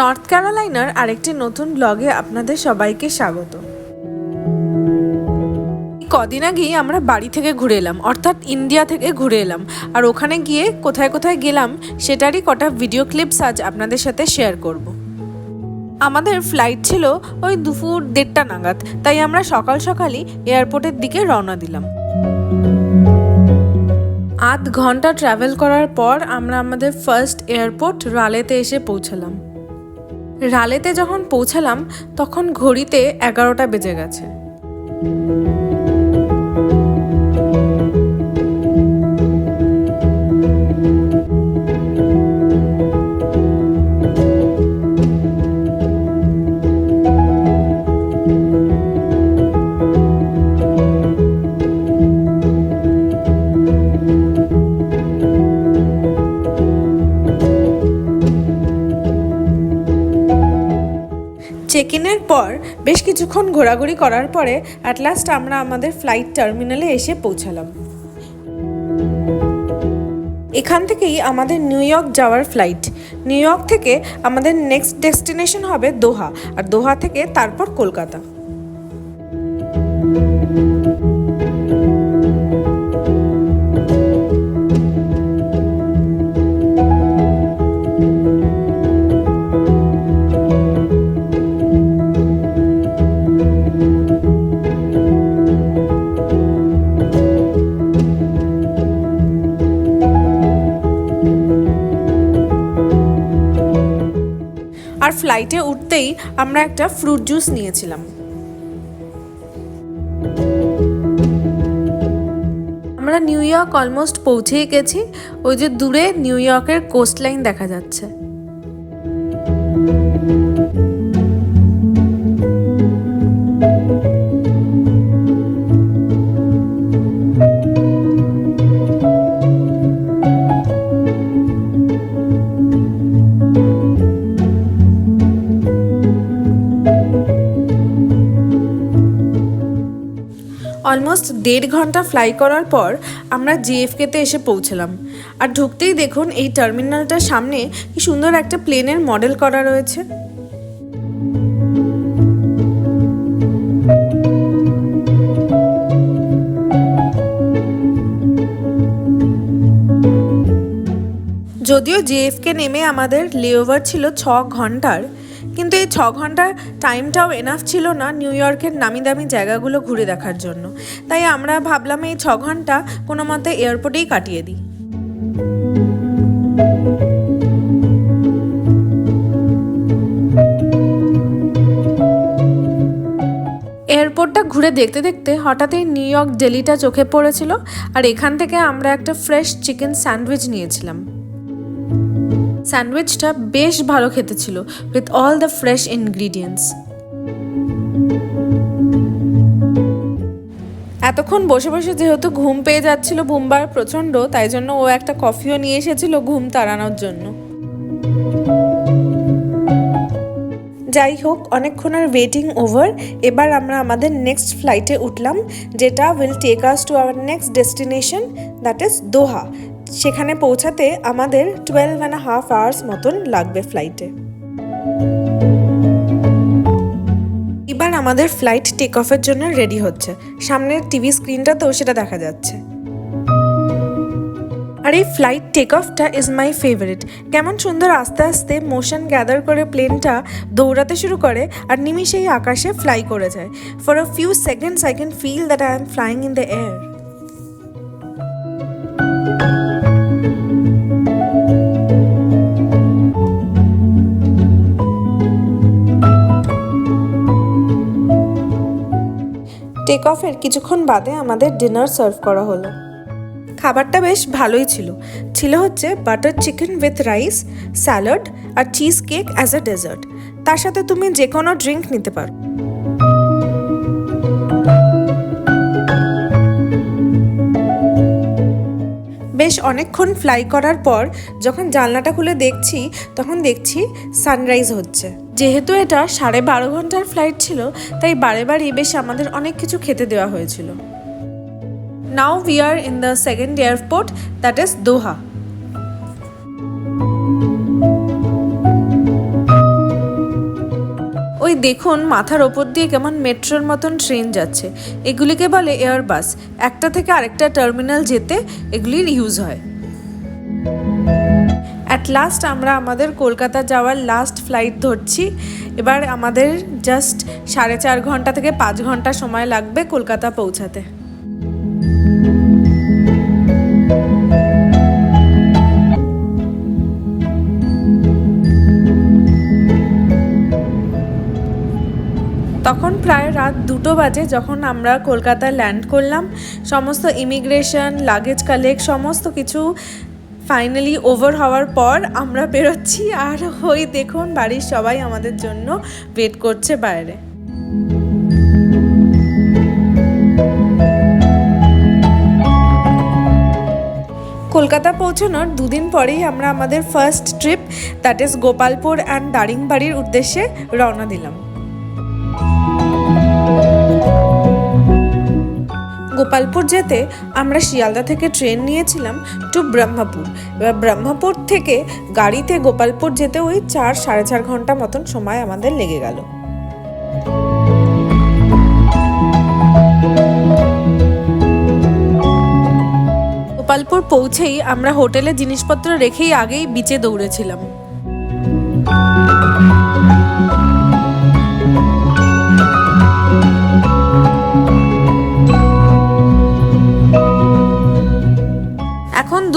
North ক্যারোলাইনার আরেকটি নতুন ব্লগে আপনাদের সবাইকে স্বাগত। কদিন আগেই আমরা বাড়ি থেকে ঘুরে এলাম, অর্থাৎ ইন্ডিয়া থেকে ঘুরে এলাম। আর ওখানে গিয়ে কোথায় কোথায় গেলাম, সেটারই কটা ভিডিও ক্লিপস আজ আপনাদের সাথে শেয়ার করব। আমাদের ফ্লাইট ছিল ওই দুপুর দেড়টা নাগাদ, তাই আমরা সকাল সকালই এয়ারপোর্টের দিকে রওনা দিলাম। আধ ঘণ্টা ট্রাভেল করার পর আমরা আমাদের ফার্স্ট এয়ারপোর্ট রালেতে এসে পৌঁছালাম। রালেতে যখন পৌঁছালাম তখন ঘড়িতে এগারোটা বেজে গেছে। চেক ইনের পর বেশ কিছুক্ষণ ঘোরাঘুরি করার পরে অ্যাট লাস্ট আমরা আমাদের ফ্লাইট টার্মিনালে এসে পৌঁছালাম। এখান থেকেই আমাদের নিউ ইয়র্ক যাওয়ার ফ্লাইট নিউ ইয়র্ক থেকে আমাদের নেক্সট ডেস্টিনেশন হবে দোহা, আর দোহা থেকে তারপর কলকাতা। আর ফ্লাইটে উঠতেই আমরা একটা ফ্রুট জুস নিয়েছিলাম। আমরা নিউ ইয়র্ক অলমোস্ট পৌঁছেই গেছি। ওই যে দূরে নিউ ইয়র্কের কোস্ট লাইন দেখা যাচ্ছে। দেড় ঘণ্টা ফ্লাই করার পর আমরা জিএফকেতে এসে পৌঁছলাম। আর ঢুকতেই দেখুন এই টার্মিনালটার সামনে কি সুন্দর একটা প্লেনের মডেল করা রয়েছে। যদিও জেএফকে নেমে আমাদের লেওভার ছিল ছ ঘণ্টার কিন্তু এই ছ ঘণ্টার টাইমটাও এনাফ ছিল না নিউ ইয়র্কের নামি দামি জায়গাগুলো ঘুরে দেখার জন্য। তাই আমরা ভাবলাম এই ছ ঘণ্টা কোনো মতে এয়ারপোর্টেই কাটিয়ে দিই। এয়ারপোর্টটা ঘুরে দেখতে দেখতে হঠাৎই নিউ ইয়র্ক ডেলিটা চোখে পড়েছিল আর এখান থেকে আমরা একটা ফ্রেশ চিকেন স্যান্ডউইচ নিয়েছিলাম। স্যান্ডউইচটা বেশ ভালো খেতে ছিল with all the fresh ingredients এতক্ষণ বসে বসে যেহেতু ঘুম পেয়ে যাচ্ছিল বুমবার প্রচণ্ড, তাই জন্য ও একটা কফিও নিয়ে এসেছিল ঘুম তাড়ানোর জন্য। যাই হোক অনেকক্ষণের ওয়েটিং ওভার এবার আমরা আমাদের নেক্সট ফ্লাইটে উঠলাম, যেটা will take us to our next destination that is Doha সেখানে পৌঁছাতে আমাদের টুয়েলভ অ্যান্ড হাফ আওয়ার্স মতন লাগবে ফ্লাইটে এবার আমাদের ফ্লাইট টেক অফের জন্য রেডি হচ্ছে। সামনের টিভি স্ক্রিনটাতেও সেটা দেখা যাচ্ছে। আর এই ফ্লাইট টেক অফটা ইজ মাই ফেভারিট কেমন সুন্দর আস্তে আস্তে মোশন গ্যাদার করে প্লেনটা দৌড়াতে শুরু করে আর নিমিষেই আকাশে ফ্লাই করে যায়। For a few seconds I can feel that I am flying in the air take অফের কিছুক্ষণ বাদে আমাদের ডিনার সার্ভ করা হলো। খাবারটা বেশ ভালোই ছিল। ছিল হচ্ছে butter chicken with rice salad R cheesecake as a dessert তার সাথে তুমি যে কোনো ড্রিঙ্ক নিতে পারো। বেশ অনেকক্ষণ ফ্লাই করার পর যখন জানলাটা খুলে দেখছি, তখন দেখছি সানরাইজ হচ্ছে। যেহেতু এটা সাড়ে বারো ঘণ্টার ফ্লাইট ছিল, তাই বারে বারই বেশ আমাদের অনেক কিছু খেতে দেওয়া হয়েছিল। Now we are in the second airport that is Doha ওই দেখুন, মাথার ওপর দিয়ে কেমন মেট্রোর মতন ট্রেন যাচ্ছে। এগুলিকে বলে এয়ার বাস। একটা থেকে আরেকটা টার্মিনাল যেতে এগুলির ইউজ হয়। অ্যাট লাস্ট আমরা আমাদের কলকাতা যাওয়ার লাস্ট ফ্লাইট ধরছি। এবার আমাদের জাস্ট সাড়ে চার ঘণ্টা থেকে পাঁচ ঘণ্টা সময় লাগবে কলকাতা পৌঁছাতে। তখন প্রায় রাত দুটো বাজে যখন আমরা কলকাতায় ল্যান্ড করলাম। সমস্ত ইমিগ্রেশন লাগেজ কালেক্ট সমস্ত কিছু ফাইনালি ওভার হওয়ার পর আমরা বেরোচ্ছি আর ওই দেখুন বাড়ির সবাই আমাদের জন্য ওয়েট করছে বাইরে। কলকাতা পৌঁছানোর দুদিন পরেই আমরা আমাদের first trip that is Gopalpur and দারিংবাড়ির উদ্দেশ্যে রওনা দিলাম। গোপালপুর যেতে আমরা শিয়ালদা থেকে ট্রেন নিয়েছিলাম টু ব্রহ্মপুর। এবার ব্রহ্মপুর থেকে গাড়িতে গোপালপুর যেতে ওই চার, সাড়ে চার ঘণ্টা মতন সময় আমাদের লেগে গেল। গোপালপুর পৌঁছেই আমরা হোটেলে জিনিসপত্র রেখেই আগেই বিচে দৌড়েছিলাম।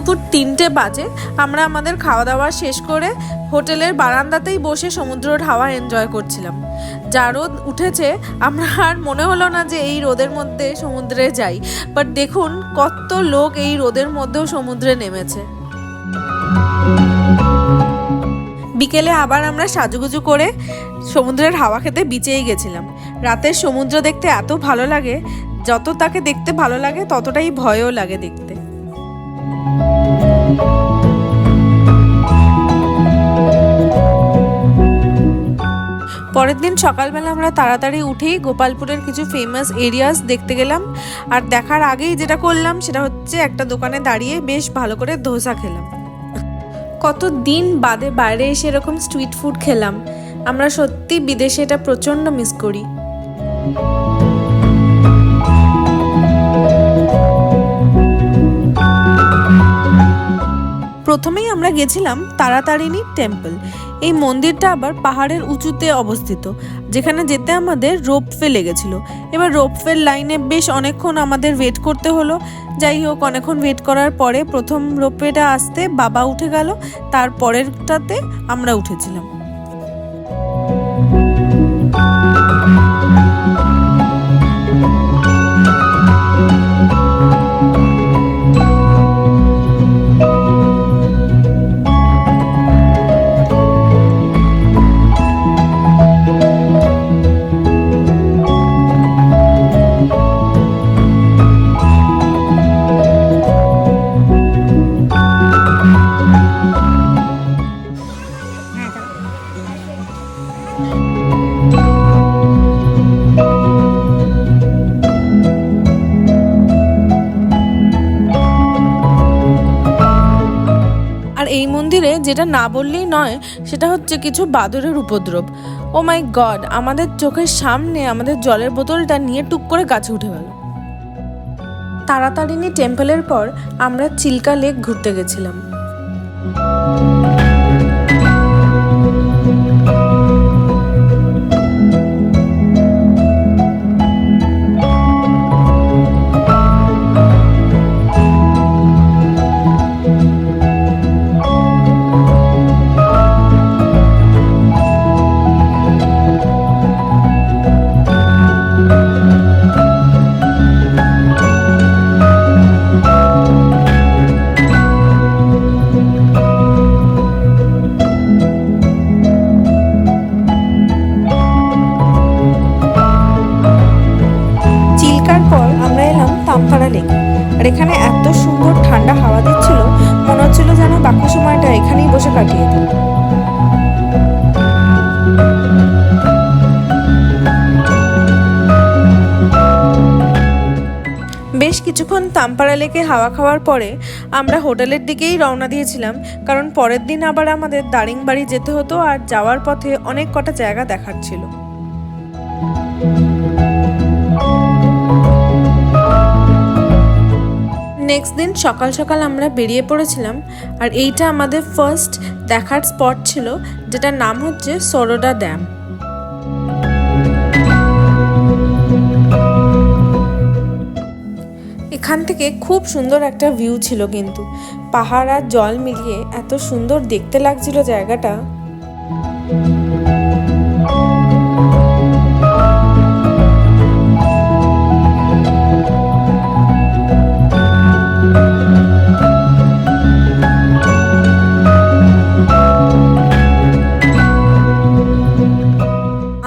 দুপুর তিনটে বাজে। আমরা আমাদের খাওয়া দাওয়া শেষ করে হোটেলের বারান্দাতেই বসে সমুদ্রের হাওয়া এনজয় করছিলাম। যা রোদ উঠেছে, আমরা আর মনে হলো না যে এই রোদের মধ্যে সমুদ্রে যাই। বাট দেখুন, কত লোক এই রোদের মধ্যেও সমুদ্রে নেমেছে। বিকেলে আবার আমরা সাজুগুজু করে সমুদ্রের হাওয়া খেতে বিচেই গেছিলাম। রাতের সমুদ্র দেখতে এত ভালো লাগে, যত তাকে দেখতে ভালো লাগে, ততটাই ভয়ও লাগে দেখতে। পরের দিন সকালবেলা আমরা তাড়াতাড়ি উঠেই গোপালপুরের কিছু ফেমাস এরিয়াস দেখতে গেলাম। আর দেখার আগেই যেটা করলাম, সেটা হচ্ছে একটা দোকানে দাঁড়িয়ে বেশ ভালো করে ধোসা খেলাম। কত দিন বাদে বাইরে এসে এরকম স্ট্রিট ফুড খেলাম। আমরা সত্যি বিদেশে এটা প্রচণ্ড মিস করি। প্রথমেই আমরা গেছিলাম তারাতারিণী টেম্পল। এই মন্দিরটা আবার পাহাড়ের উঁচুতে অবস্থিত, যেখানে যেতে আমাদের রোপওয়ে লেগেছিল। এবার রোপওয়ের লাইনে বেশ অনেকক্ষণ আমাদের ওয়েট করতে হলো। যাই হোক, অনেকক্ষণ ওয়েট করার পরে প্রথম রোপওয়েটা আসতে বাবা উঠে গেল তার পরেরটাতে আমরা উঠেছিলাম। আর এই মন্দিরে যেটা না বললেই নয়, সেটা হচ্ছে কিছু বাদরের উপদ্রব। ও মাই গড, আমাদের চোখের সামনে আমাদের জলের বোতলটা নিয়ে টুক করে গাছে উঠে গেল। তাড়াতাড়িনি টেম্পলের পর আমরা চিল্কা লেক ঘুরতে গেছিলাম। কিছুক্ষণ তামপাড়া লেকে হাওয়া খাওয়ার পরে আমরা হোটেলের দিকেই রওনা দিয়েছিলাম, কারণ পরের দিন আবার আমাদের দারিংবাড়ি যেতে হতো আর যাওয়ার পথে অনেক কটা জায়গা দেখার ছিল। নেক্সট দিন সকাল সকাল আমরা বেরিয়ে পড়েছিলাম আর এইটা আমাদের ফার্স্ট দেখার স্পট ছিল, যেটার নাম হচ্ছে সরোডা ড্যাম এখান থেকে খুব সুন্দর একটা ভিউ ছিল কিন্তু। পাহাড় আর জল মিলিয়ে এত সুন্দর দেখতে লাগছিল জায়গাটা।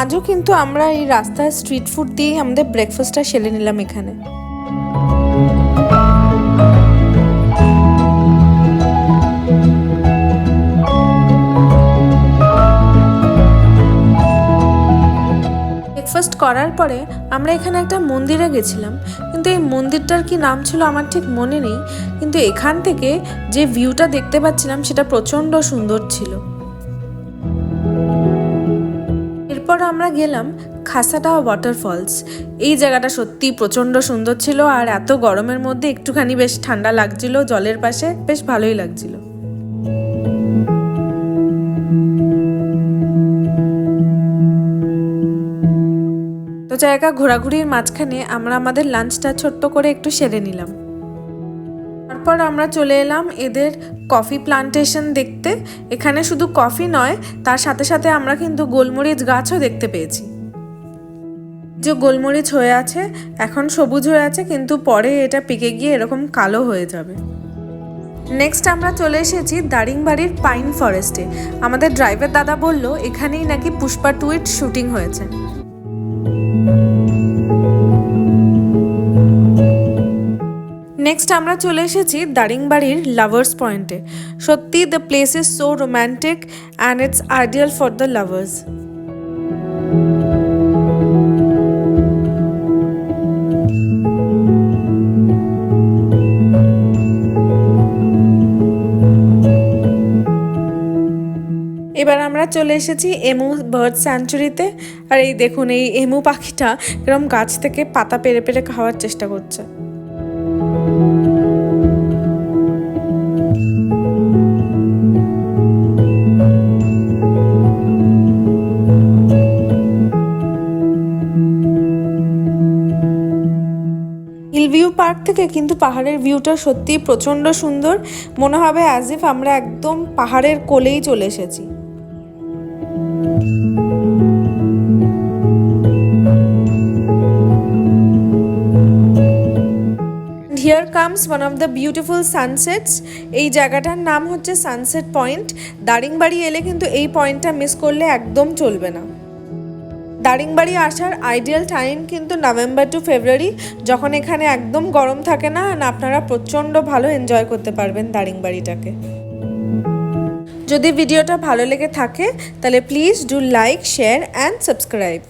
আজও কিন্তু আমরা এই রাস্তায় স্ট্রিট ফুড দিয়েই আমাদের ব্রেকফাস্টটা সেরে নিলাম এখানে। ব্রেকফাস্ট করার পরে আমরা এখানে একটা মন্দিরে গেছিলাম। কিন্তু এই মন্দিরটার কি নাম ছিল আমার ঠিক মনে নেই। কিন্তু এখান থেকে যে ভিউটা দেখতে পাচ্ছিলাম সেটা প্রচণ্ড সুন্দর ছিল। এরপর আমরা গেলাম খাসাটা ওয়াটারফলস এই জায়গাটা সত্যি প্রচণ্ড সুন্দর ছিল আর এত গরমের মধ্যে একটুখানি বেশ ঠান্ডা লাগছিল জলের পাশে, বেশ ভালোই লাগছিল। জায়গা ঘোরাঘুরির মাঝখানে আমরা আমাদের লাঞ্চটা ছোট্ট করে একটু সেরে নিলাম। তারপর আমরা চলে এলাম এদের কফি প্লান্টেশন দেখতে। এখানে শুধু কফি নয়, তার সাথে সাথে আমরা কিন্তু গোলমরিচ গাছও দেখতে পেয়েছি। যে গোলমরিচ হয়ে আছে, এখন সবুজ হয়ে আছে, কিন্তু পরে এটা পেকে গিয়ে এরকম কালো হয়ে যাবে। নেক্সট আমরা চলে এসেছি দারিংবাড়ির পাইন ফরেস্টে আমাদের ড্রাইভার দাদা বলল, এখানেই নাকি পুষ্পা টুইট শুটিং হয়েছে। নেক্সট আমরা চলে এসেছি দারিংবাড়ির লাভার্স পয়েন্টে সত্যি the place is so romantic and it's ideal for the lovers আমরা চলে এসেছি এমু বার্ড স্যাঞ্চুরিতে আর এই দেখুন, এই এমু পাখিটা এরকম গাছ থেকে পাতা পেরে পেরে খাওয়ার চেষ্টা করছে। পার্ক থেকে কিন্তু পাহাড়ের ভিউটা সত্যিই প্রচণ্ড সুন্দর। মনে হবে অ্যাজ ইফ আমরা একদম পাহাড়ের কোলেই চলে এসেছি। Comes one of the beautiful sunsets এই জায়গাটার নাম হচ্ছে সানসেট পয়েন্ট দারিংবাড়ি এলে কিন্তু এই পয়েন্টটা মিস করলে একদম চলবে না। দারিংবাড়ি আসার আইডিয়াল টাইম কিন্তু নভেম্বর টু ফেব্রুয়ারি যখন এখানে একদম গরম থাকে না আর আপনারা প্রচণ্ড ভালো এনজয় করতে পারবেন দারিংবাড়িটাকে। যদি ভিডিওটা ভালো লেগে থাকে, তাহলে please do like share and subscribe